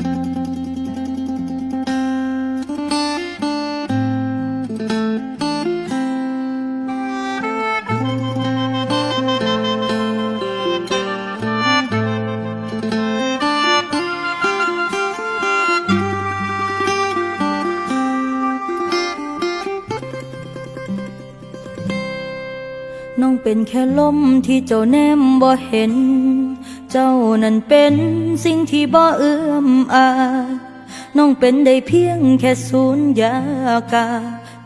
น้องเป็นแค่ลมที่เจ้าแนมบ่เห็น เจ้านั้นเป็นสิ่งที่บ่เอื้อมอาน้องเป็นได้เพียงแค่สูญยากา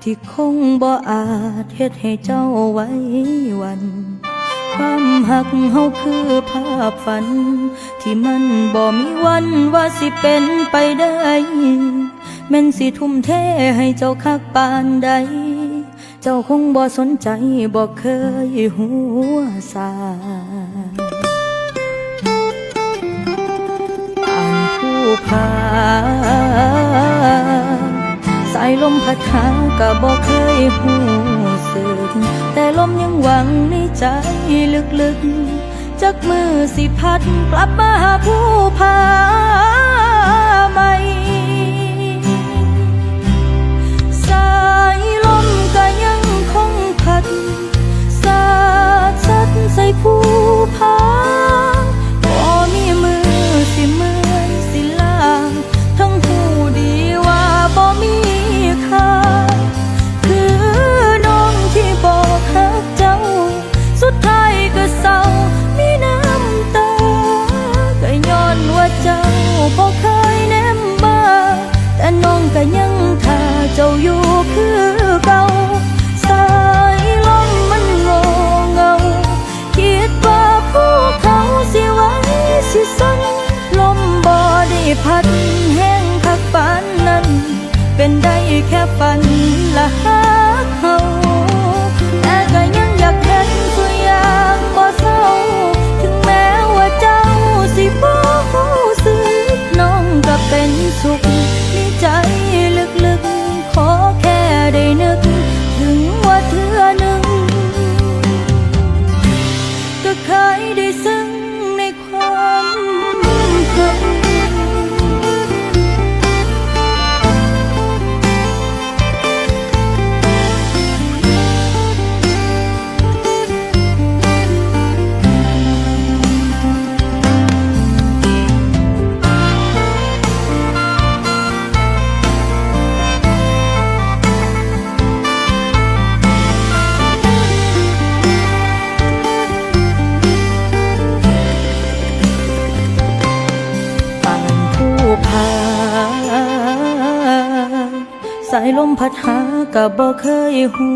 ที่คงบ่อาจเฮ็ดให้เจ้าไว้วัน ความหักเฮาคือภาพฝัน ที่มันบ่มีวันว่าสิเป็นไปได้แม่นสิทุ่มเทให้เจ้าคักปานใด เจ้าคงบ่สนใจบ่เคยหัวสา ลมพัดหาก็บอกเคยหูสึก แต่ลมยังหวังในใจลึกๆ จักมือสิพัดกลับมาหาผู้พาไหม่ ก็ยังท่าเจ้าอยู่คือเก่าสายลมมันโง่เงา คิดว่าภูเขาสิไว้สิสั่นลมบ่ได้พัดแห้งคักปานนั้น เป็นได้แค่ฝันละหัก เสายลมพัดหาก็บ่เคยหู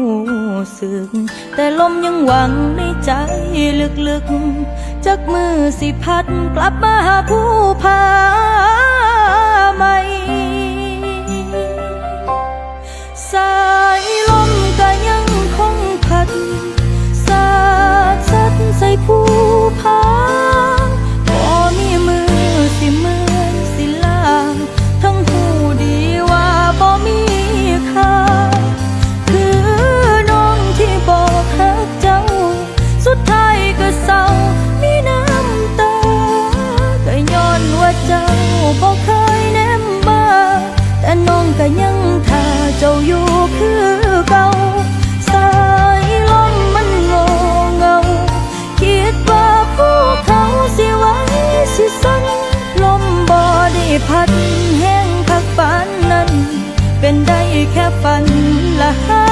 สึก แต่ลมยังหวังในใจลึกๆ จักมือสิพัดกลับมาหาผู้พาไหม่ บ่เคยแนมมาแต่น้องก็ยังท่าเจ้าอยู่คือเก่าสายลมมันโง่เงา คิดว่าภูเขาสิไว้สิสั่นลมบ่ได้พัดแห้งคักปานนั้น เป็นได้แค่ฝันละหัก